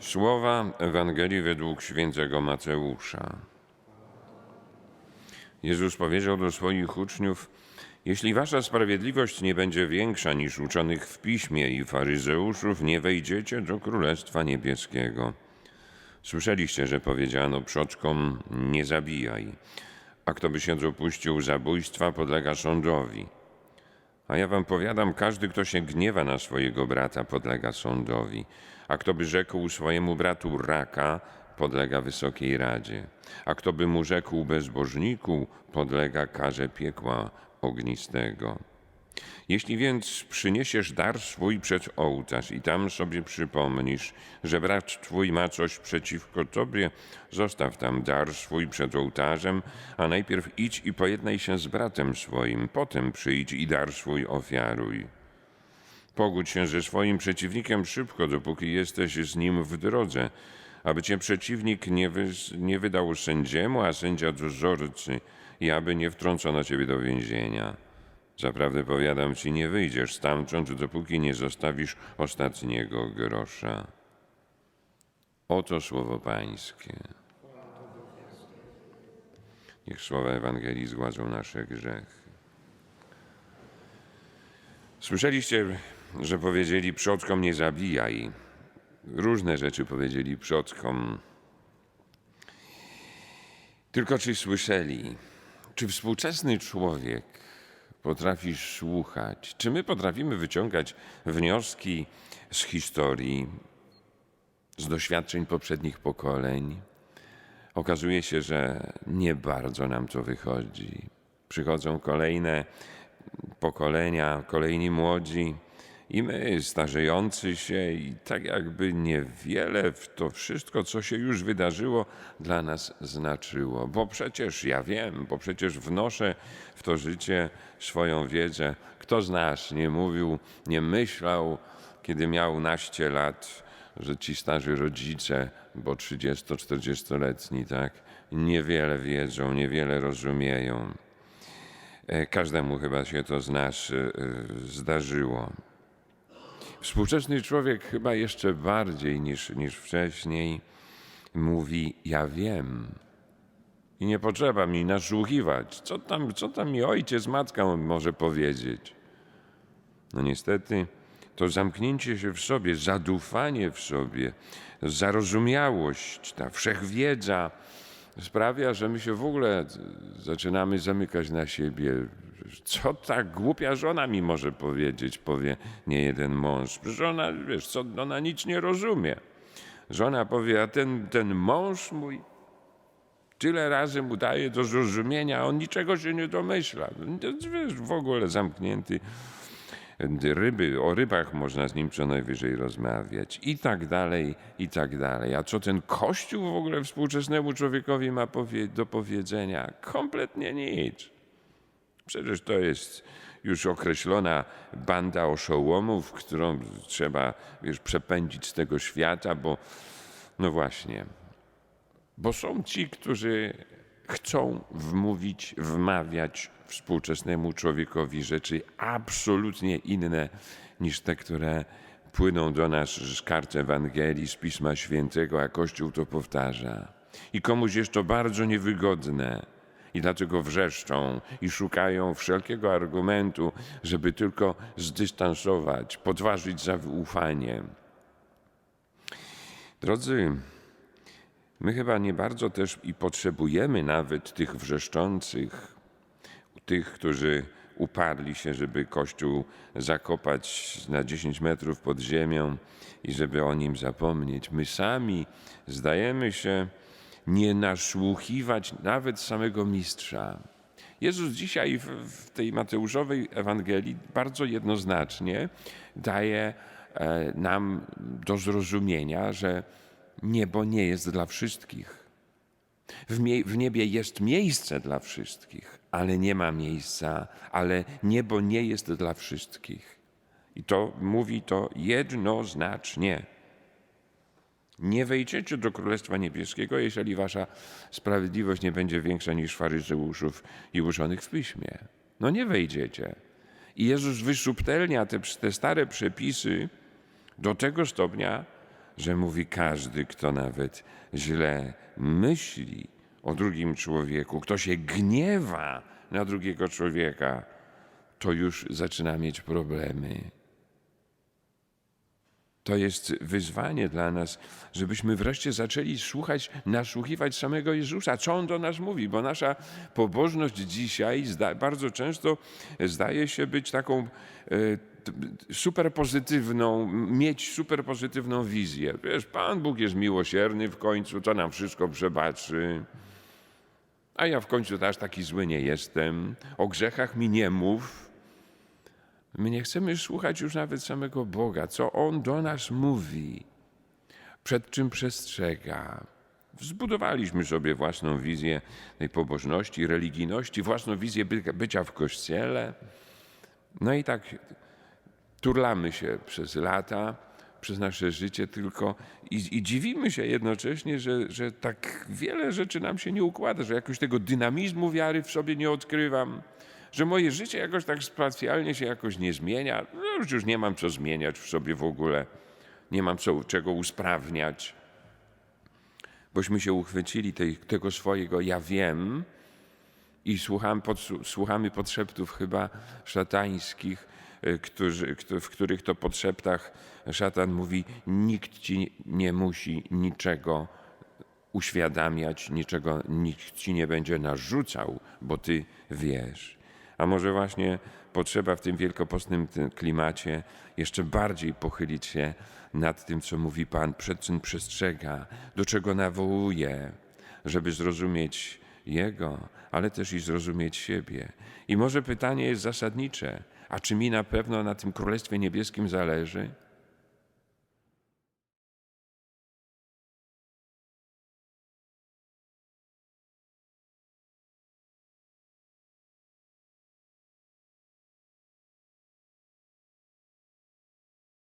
Słowa Ewangelii według świętego Mateusza. Jezus powiedział do swoich uczniów: Jeśli wasza sprawiedliwość nie będzie większa niż uczonych w piśmie i faryzeuszów, nie wejdziecie do Królestwa Niebieskiego. Słyszeliście, że powiedziano przodkom: Nie zabijaj, a kto by się dopuścił zabójstwa, podlega sądowi. A ja wam powiadam, każdy, kto się gniewa na swojego brata, podlega sądowi, a kto by rzekł swojemu bratu raka, podlega wysokiej radzie, a kto by mu rzekł bezbożniku, podlega karze piekła ognistego. Jeśli więc przyniesiesz dar swój przed ołtarz i tam sobie przypomnisz, że brat twój ma coś przeciwko tobie, zostaw tam dar swój przed ołtarzem, a najpierw idź i pojednaj się z bratem swoim, potem przyjdź i dar swój ofiaruj. Pogódź się ze swoim przeciwnikiem szybko, dopóki jesteś z nim w drodze, aby cię przeciwnik nie, wy, nie wydał sędziemu, a sędzia dozorcy i aby nie wtrącono ciebie do więzienia. Zaprawdę powiadam ci, nie wyjdziesz stamtąd, dopóki nie zostawisz ostatniego grosza. Oto słowo Pańskie. Niech słowa Ewangelii zgładzą nasze grzechy. Słyszeliście, że powiedzieli przodkom nie zabijaj. Różne rzeczy powiedzieli przodkom. Tylko czy słyszeli, czy współczesny człowiek potrafi słuchać? Czy my potrafimy wyciągać wnioski z historii, z doświadczeń poprzednich pokoleń? Okazuje się, że nie bardzo nam to wychodzi. Przychodzą kolejne pokolenia, kolejni młodzi i my, starzejący się, i tak jakby niewiele w to wszystko, co się już wydarzyło, dla nas znaczyło. Bo przecież ja wiem, bo przecież wnoszę w to życie swoją wiedzę. Kto z nas nie mówił, nie myślał, kiedy miał naście lat, że ci starzy rodzice, bo 30-40-letni, tak, niewiele wiedzą, niewiele rozumieją. E, Każdemu chyba się to z nas e, e, zdarzyło. Współczesny człowiek chyba jeszcze bardziej niż, niż wcześniej mówi: Ja wiem. I nie potrzeba mi nasłuchiwać. Co tam, co tam mi ojciec, matka może powiedzieć? No niestety, to zamknięcie się w sobie, zadufanie w sobie, zarozumiałość, ta wszechwiedza sprawia, że my się w ogóle zaczynamy zamykać na siebie. Co ta głupia żona mi może powiedzieć, powie nie jeden mąż. Przecież ona, wiesz, co, ona nic nie rozumie. Żona powie, a ten, ten mąż mój tyle razy mu daje do zrozumienia, a on niczego się nie domyśla. Wiesz, w ogóle zamknięty ryby, o rybach można z nim co najwyżej rozmawiać i tak dalej, i tak dalej. A co ten Kościół w ogóle współczesnemu człowiekowi ma do powiedzenia? Kompletnie nic. Przecież to jest już określona banda oszołomów, którą trzeba wiesz, przepędzić z tego świata, bo no właśnie, bo są ci, którzy chcą wmówić, wmawiać współczesnemu człowiekowi rzeczy absolutnie inne niż te, które płyną do nas z kart Ewangelii, z Pisma Świętego, a Kościół to powtarza. I komuś jest to bardzo niewygodne. I dlatego wrzeszczą i szukają wszelkiego argumentu, żeby tylko zdystansować, podważyć zaufanie. Drodzy, My chyba nie bardzo też i potrzebujemy nawet tych wrzeszczących, tych, którzy uparli się, żeby Kościół zakopać na 10 metrów pod ziemią i żeby o nim zapomnieć. My sami zdajemy się nie nasłuchiwać nawet samego mistrza. Jezus dzisiaj w, tej Mateuszowej Ewangelii bardzo jednoznacznie daje e, nam do zrozumienia, że niebo nie jest dla wszystkich. W niebie jest miejsce dla wszystkich, ale nie ma miejsca, ale niebo nie jest dla wszystkich. I to mówi to jednoznacznie. Nie wejdziecie do Królestwa Niebieskiego, jeżeli wasza sprawiedliwość nie będzie większa niż faryzeuszów i uczonych w piśmie. No nie wejdziecie. I Jezus wysubtelnia te, te stare przepisy do tego stopnia, że mówi każdy, kto nawet źle myśli o drugim człowieku, kto się gniewa na drugiego człowieka, to już zaczyna mieć problemy. To jest wyzwanie dla nas, żebyśmy wreszcie zaczęli słuchać, nasłuchiwać samego Jezusa, co On do nas mówi, bo nasza pobożność dzisiaj bardzo często zdaje się być taką e, super pozytywną, mieć super pozytywną wizję. Wiesz, Pan Bóg jest miłosierny w końcu, to nam wszystko przebaczy. A ja w końcu też taki zły nie jestem. O grzechach mi nie mów. My nie chcemy słuchać już nawet samego Boga, co On do nas mówi, przed czym przestrzega. Zbudowaliśmy sobie własną wizję tej pobożności, religijności, własną wizję by, bycia w kościele. No i tak turlamy się przez lata, przez nasze życie tylko i, i dziwimy się jednocześnie, że, że tak wiele rzeczy nam się nie układa, że jakoś tego dynamizmu wiary w sobie nie odkrywam, że moje życie jakoś tak specjalnie się jakoś nie zmienia. No już, już nie mam co zmieniać w sobie w ogóle, nie mam co, czego usprawniać. Bośmy się uchwycili tej, tego swojego ja wiem, i słucham, podsłu- słuchamy podszeptów chyba szatańskich, y, którzy, któ- w których to podszeptach szatan mówi: Nikt ci nie musi niczego uświadamiać, niczego nikt ci nie będzie narzucał, bo ty wiesz. A może właśnie potrzeba w tym wielkopostnym klimacie jeszcze bardziej pochylić się nad tym, co mówi Pan, przed czym przestrzega, do czego nawołuje, żeby zrozumieć Jego, ale też i zrozumieć siebie. I może pytanie jest zasadnicze, a czy mi na pewno na tym Królestwie Niebieskim zależy?